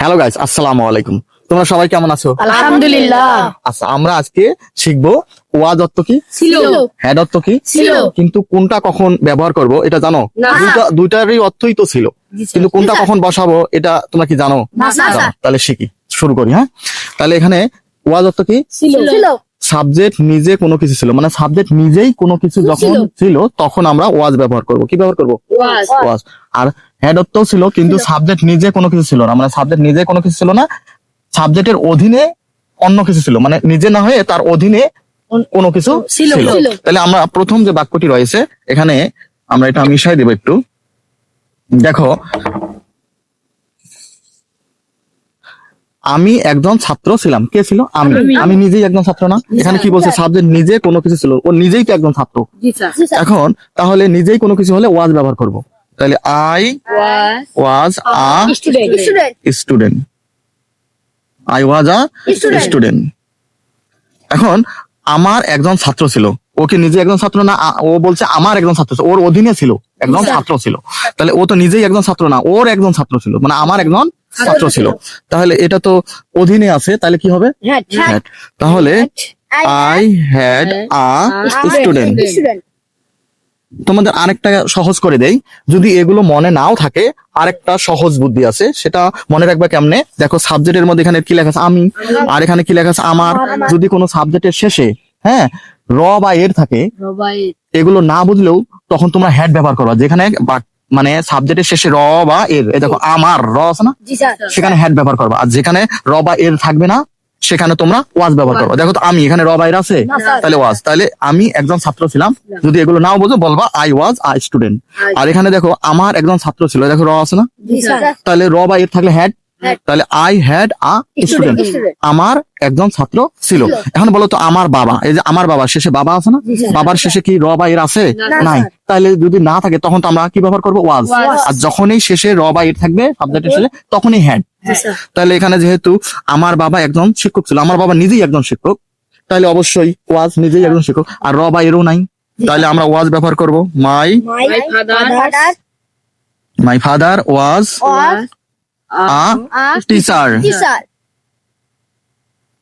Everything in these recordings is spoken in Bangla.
হ্যালো গাইস আসসালামু আলাইকুম তোমরা সবাই কেমন আছো? আলহামদুলিল্লাহ। আচ্ছা আমরা আজকে শিখব ওয়াজ অর্থ কি? ছিল। হ্যাড অর্থ কি? ছিল। কিন্তু কোনটা কখন ব্যবহার করব এটা জানো? দুইটা দুইটারই অর্থই তো ছিল। কিন্তু কোনটা কখন বসাবো এটা তোমরা কি জানো। তাহলে শিখি শুরু করি হ্যাঁ? তাহলে এখানে ওয়াজ অর্থ কি? ছিল। সাবজেক্ট নিজে কোনো কিছু ছিল। মানে সাবজেক্ট নিজেই কোনো কিছু যখন ছিল। তখন আমরা ওয়াজ ব্যবহার করব। কি ব্যবহার করব? ওয়াজ। আর হেড অর্থ ছিল কিন্তু সাবজেক্ট নিজে কোনো কিছু ছিল না। মানে সাবজেক্ট নিজে কোনো কিছু ছিল না সাবজেক্টের অধীনে অন্য কিছু ছিল। মানে নিজে না হয়ে তার অধীনে কোনো কিছু ছিল। তাহলে আমরা প্রথম যে বাক্যটি রয়েছে এখানে আমরা এটা মিশাই দেব একটু। দেখো আমি একজন ছাত্র ছিলাম। কে ছিল? আমি। আমি। আমি নিজেই একজন ছাত্র না। এখানে কি বলছে? সাবজেক্ট নিজে কোনো কিছু ছিল। ও নিজেই তো একজন ছাত্র। এখন তাহলে নিজেই কোনো কিছু হলে ওয়াজ ব্যবহার করব। তাহলে I was a student I was a Student. Student এখন আমার একজন ছাত্র ছিল। ওকে নিজে একজন ছাত্র না? ও বলছে আমার একজন ছাত্র ছিল, ওর অধীনে ছিল। একজন ছাত্র ছিল। তাহলে ও তো নিজেই একজন ছাত্র না ওর একজন ছাত্র ছিল। মানে আমার একজন ছাত্র ছিল। তাহলে এটা তো অধীনে আছে তাহলে কি হবে? হ্যাঁ তাহলে আই হ্যাড আ স্টুডেন্ট তোমাদের আরেকটা সহজ করে দেই। যদি এগুলো মনে নাও থাকে আরেকটা সহজ বুদ্ধি আছে সেটা মনে রাখবে কেমনে? দেখো সাবজেক্টের মধ্যে এখানে কি লেখা আছে? আমি। আর এখানে কি লেখা আছে? আমার। যদি কোনো সাবজেক্টের শেষে হ্যাঁ র বা এর থাকে এগুলো না বুঝলেও তখন তোমরা হ্যাড ব্যবহার করো যেখানে মানে সাবজেক্টের শেষে র বা এর দেখো আমার র আছে না? সেখানে হ্যাড ব্যবহার করবা। আর যেখানে র বা এর থাকবে না সেখানে তোমরা ওয়াজ ব্যবহার করো। দেখো তো আমি এখানে র আছে? তাহলে ওয়াজ। তাহলে আমি একজন ছাত্র ছিলাম। যদি এগুলো নাও বোঝো বলবা আই ওয়াজ আই স্টুডেন্ট আর এখানে দেখো আমার একজন ছাত্র ছিল। দেখো র আছে না? তাহলে র বাইর থাকলে হ্যাড. তাহলে আই হ্যাড আ স্টুডেন্ট আমার একজন ছাত্র ছিল। এখন বলো তো আমার বাবা এই যে আমার বাবা শেষে বাবা আছে না? বাবার শেষে কি র বা এর আছে? নাই। তাহলে যদি না থাকে তখন তো আমরা কি ব্যবহার করব? ওয়াজ। আর যখনই শেষে র বা এর থাকবে সাবজেক্টের শেষে তখনই হ্যাড তাহলে এখানে যেহেতু আমার বাবা একজন শিক্ষক ছিল আমার বাবা নিজেই একজন শিক্ষক তাহলে অবশ্যই ওয়াজ নিজেই একজন শিক্ষক। আর র বা এরও নাই। তাহলে আমরা ওয়াজ ব্যবহার করব। My my father my father was a teacher.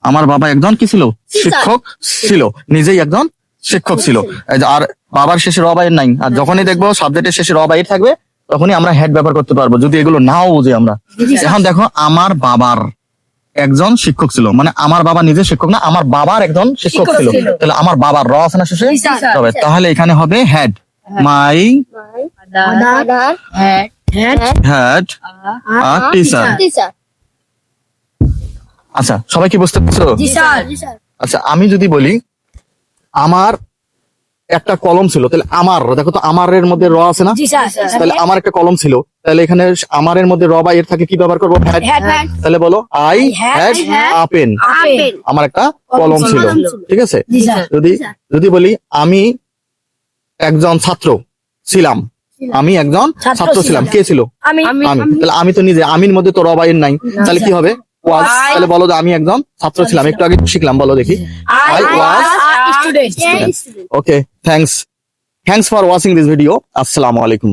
আমার বাবা একজন কি ছিল? শিক্ষক ছিল। নিজেই একজন শিক্ষক ছিল। আর বাবার শেষে রবাইয়ের নাই। আর যখনই দেখব সাবজেক্টের শেষে রবাইয়ের থাকবে তখনই আমরা হেড ব্যবহার করতে পারব। যদি এগুলো নাও বুঝি আমরা। এখন দেখো আমার বাবার একজন শিক্ষক ছিল। মানে আমার বাবা নিজে শিক্ষক না আমার বাবার একজন শিক্ষক ছিল। তাহলে আমার বাবার র আছে না শেষে? তবে তাহলে এখানে হবে had my had had a teacher আচ্ছা সবাই কি বুঝতে পারছ? আচ্ছা আমি যদি বলি আমার একটা কলম ছিল তাহলে আমার দেখো তো আমারের মধ্যে র আছে না? তাহলে আমার একটা কলম ছিল তাহলে এখানে আমারের মধ্যে র বা এর থাকে কি ব্যবহার করব? তাহলে বলো আই হ্যাড আ পেন আমার একটা কলম ছিল ঠিক আছে? যদি যদি বলি আমি একজন ছাত্র ছিলাম আমি একজন ছাত্র ছিলাম। কে ছিল? আমি তাহলে আমি তো নিজে আমির মধ্যে তোর অবায়ের নাই। তাহলে কি হবে? ওয়াজ। তাহলে বলো যে আমি একদম ছাত্র ছিলাম। একটু আগে শিখলাম বলো দেখি। I was student okay thanks. Thanks for watching this video. Assalamu alaikum